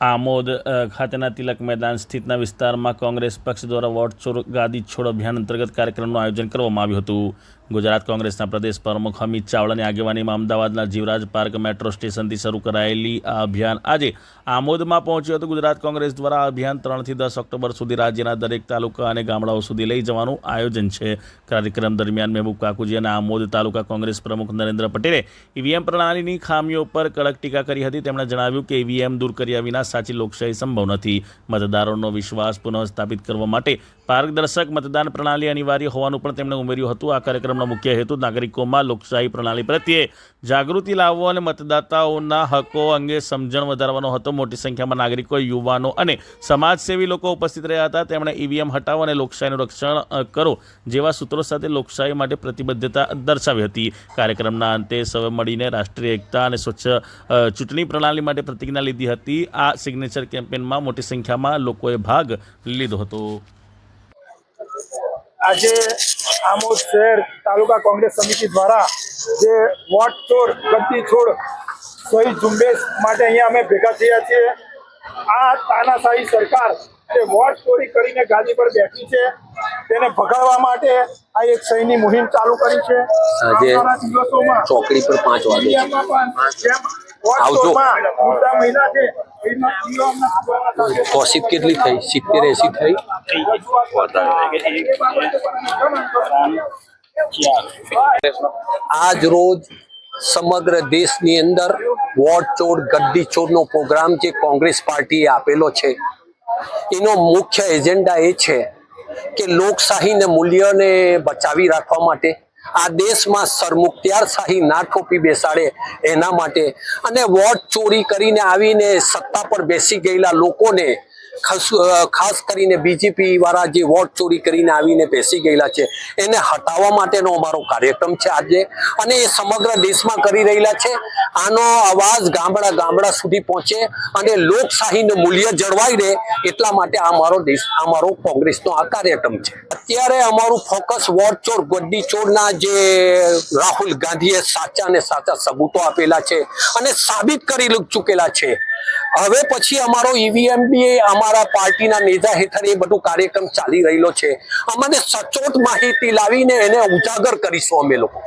આમોદ ખાતેના તિલક મેદાન સ્થિતના વિસ્તારમાં કોંગ્રેસ પક્ષ દ્વારા વોટ ચોર, ગાદી છોડ અભિયાન અંતર્ગત કાર્યક્રમનું આયોજન કરવામાં આવ્યું હતું. ગુજરાત કોંગ્રેસના પ્રદેશ પ્રમુખ હમીદ ચાવડાની આગેવાનીમાં અમદાવાદના જીવરાજ પાર્ક મેટ્રો સ્ટેશનથી શરૂ કરાયેલી આ અભિયાન આજે આમોદમાં પહોંચ્યું હતું. ગુજરાત કોંગ્રેસ દ્વારા આ અભિયાન ત્રણથી દસ ઓક્ટોબર સુધી રાજ્યના દરેક તાલુકા અને ગામડાઓ સુધી લઈ જવાનું આયોજન છે. કાર્યક્રમ દરમિયાન મહેબૂબ કાકુજી અને આમોદ તાલુકા કોંગ્રેસ પ્રમુખ નરેન્દ્ર પટેલે ઈવીએમ પ્રણાલીની ખામીઓ પર કડક ટીકા કરી હતી. તેમણે જણાવ્યું કે ઈવીએમ દૂર કર્યા વિના સાચી લોકશાહી સંભવ નથી મતદારોનો વિશ્વાસ પુનઃસ્થાપિત કરવા માટે પારદર્શક મતદાન પ્રણાલી અનિવાર્ય હોવાનું પણ તેમણે ઉમેર્યું હતું. આ કાર્યક્રમનો મુખ્ય હેતુ નાગરિકોમાં લોકશાહી પ્રણાલી પ્રત્યે જાગૃતિ લાવવો અને મતદાતાઓના હકો અંગે સમજણ વધારવાનો હતો. મોટી સંખ્યામાં નાગરિકો, યુવાનો અને સમાજસેવી લોકો ઉપસ્થિત રહ્યા હતા. તેમણે ઈવીએમ હટાવો અને લોકશાહીનું રક્ષણ કરો જેવા સૂત્રો સાથે લોકશાહી માટે પ્રતિબદ્ધતા દર્શાવી હતી. કાર્યક્રમના અંતે સૌએ મળીને રાષ્ટ્રીય એકતા અને સ્વચ્છ ચૂંટણી પ્રણાલી માટે પ્રતિજ્ઞા લીધી હતી. આ સિગ્નેચર કેમ્પેનમાં મોટી સંખ્યામાં લોકોએ ભાગ લીધો હતો. આજે આમોદ શહેર તાલુકા કોંગ્રેસ સમિતિ દ્વારા જે વોટ છોડ ગતિ છોડ સહી ઝુંબેશ માટે અહીંયા અમે ભેગા થયા છીએ. આ તાનાશાહી સરકાર જે વોટ ચોરી કરીને ગાદી પર બેઠી છે તેને ભગાડવા માટે આ એક સહીની મુહિમ ચાલુ કરી છે. ચોકડી પર પાંચ વાગે આવજો. કોશિક કેટલી થઈ સિત્તેર એસી થઈ આજ રોજ સમગ્ર દેશની અંદર વોટ ચોર ગદ્દી ચોરનો પ્રોગ્રામ જે કોંગ્રેસ પાર્ટીએ આપેલો છે એનો મુખ્ય એજન્ડા એ છે કે લોકશાહીને મૂલ્યને બચાવી રાખવા માટે આ દેશમાં સરમુખત્યારશાહી ના ઠોપી બેસાડે એના માટે. અને વોટ ચોરી કરીને આવીને સત્તા પર બેસી ગયેલા લોકોને ખાસ કરીને બીજેપી વાળા જે વોટ ચોરી કરીને આવીને બેસી ગયેલા છે, એને હટાવવા માટેનો અમારો કાર્યક્રમ છે આજે. અને એ સમગ્ર દેશમાં કરી રહેલા છે. આનો અવાજ ગામડા ગામડા સુધી પહોંચે અને લોકશાહીનું મૂલ્ય જળવાઈ રહે એટલા માટે આ અમારો દેશ અમારો કોંગ્રેસનો આ કાર્યક્રમ છે. અત્યારે અમારું ફોકસ વોટ ચોર ગદ્દી ચોરના જે રાહુલ ગાંધીએ સાચા ને સાચા સબૂતો આપેલા છે અને સાબિત કરી ચૂકેલા છે. હવે પછી અમારો ઈવીએમ બી અમારા પાર્ટીના નેતા હેઠળ એ બધું કાર્યક્રમ ચાલી રહેલો છે. અમને સચોટ માહિતી લાવીને એને ઉજાગર કરીશું અમે લોકો.